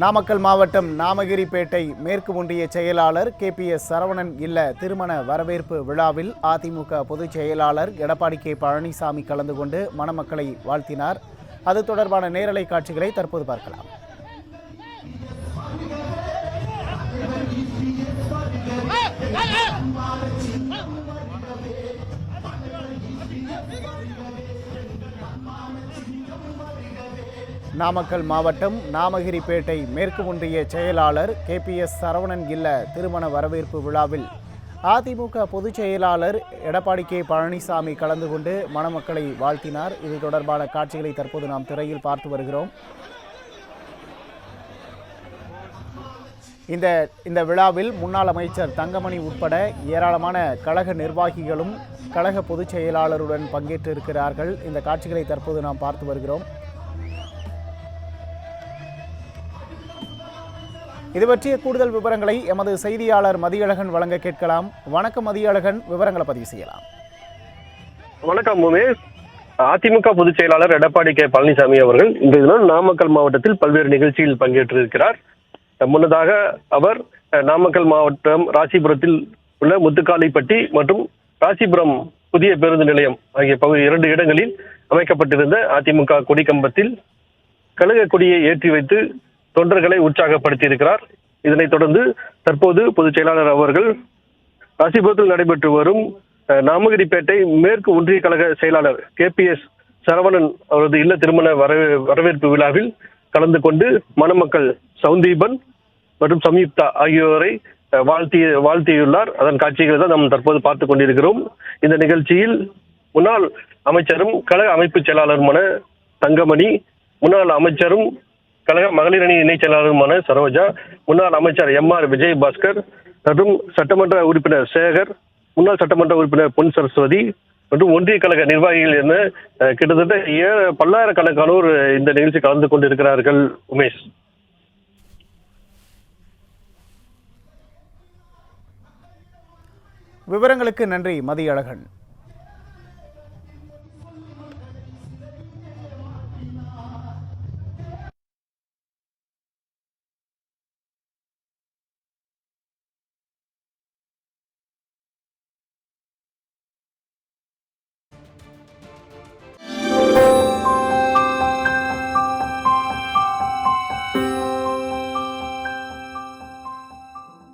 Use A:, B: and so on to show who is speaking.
A: நாமக்கல் மாவட்டம் நாமகிரிப்பேட்டை மேற்கு ஒன்றிய செயலாளர் கே பி எஸ் சரவணன் இல்ல திருமண வரவேற்பு விழாவில் அதிமுக பொதுச் செயலாளர் எடப்பாடி கே பழனிசாமி கலந்து கொண்டு மணமக்களை வாழ்த்தினார். அது தொடர்பான நேரலை காட்சிகளை தற்போது பார்க்கலாம். நாமக்கல் மாவட்டம் நாமகிரிப்பேட்டை மேற்கு ஒன்றிய செயலாளர் கே பி எஸ் சரவணன் இல்ல திருமண வரவேற்பு விழாவில் அதிமுக பொதுச் செயலாளர் எடப்பாடி கே பழனிசாமி கலந்து கொண்டு மணமக்களை வாழ்த்தினார். இது தொடர்பான காட்சிகளை தற்போது நாம் திரையில் பார்த்து வருகிறோம். இந்த இந்த விழாவில் முன்னாள் அமைச்சர் தங்கமணி உட்பட ஏராளமான கழக நிர்வாகிகளும் கழக பொதுச் செயலாளருடன் பங்கேற்றிருக்கிறார்கள். இந்த காட்சிகளை தற்போது நாம் பார்த்து வருகிறோம். இது பற்றிய கூடுதல் விவரங்களை எமது செய்தியாளர் மதியழகன் வழங்க கேட்கலாம். வணக்கம் மதியழகன் விவரங்களை பதிவு செய்யலாம்.
B: வணக்கம் உமேஷ். அதிமுக பொதுச் செயலாளர் எடப்பாடி கே. பழனிசாமி அவர்கள் இந்த தினம் நாமக்கல் மாவட்டத்தில் பல்வேறு நிகழ்ச்சியில் பங்கேற்றிருக்கிறார். முன்னதாக அவர் அஹ், நாமக்கல் மாவட்டம் ராசிபுரத்தில் உள்ள முத்துக்காளிப்பட்டி மற்றும் ராசிபுரம் புதிய பேருந்து நிலையம் ஆகிய பகுதி இரண்டு இடங்களில் அமைக்கப்பட்டிருந்த அதிமுக கொடி கம்பத்தில் கழுக கொடியை ஏற்றி வைத்து தொண்டர்களை உற்சாகப்படுத்தியிருக்கிறார். இதனைத் தொடர்ந்து தற்போது பொதுச் செயலாளர் அவர்கள் ராசிபுரத்தில் நடைபெற்று வரும் நாமகிரிப்பேட்டை மேற்கு ஒன்றிய கழக செயலாளர் கே பி எஸ் சரவணன் அவரது இல்ல திருமண வரவே- வரவேற்பு விழாவில் கலந்து கொண்டு மணமக்கள் சவுந்தீபன் மற்றும் சம்யுக்தா ஆகியோரை அஹ், வாழ்த்தி வாழ்த்தியுள்ளார். அதன் காட்சிகளை தான் நாம் தற்போது பார்த்து கொண்டிருக்கிறோம். இந்த நிகழ்ச்சியில் முன்னாள் அமைச்சரும் கழக அமைப்பு செயலாளருமான தங்கமணி முன்னாள் அமைச்சரும் கழக மகளிர் அணி இணைச் செயலாளருமான சரோஜா முன்னாள் அமைச்சர் எம் ஆர் விஜயபாஸ்கர் மற்றும் சட்டமன்ற உறுப்பினர் சேகர் முன்னாள் சட்டமன்ற உறுப்பினர் பொன் சரஸ்வதி மற்றும் ஒன்றிய கழக நிர்வாகிகள் என கிட்டத்தட்ட ஏ பல்லாயிரக்கணக்கானோர் இந்த நிகழ்ச்சி கலந்து கொண்டிருக்கிறார்கள் உமேஷ்.
A: விவரங்களுக்கு நன்றி மதியழகன்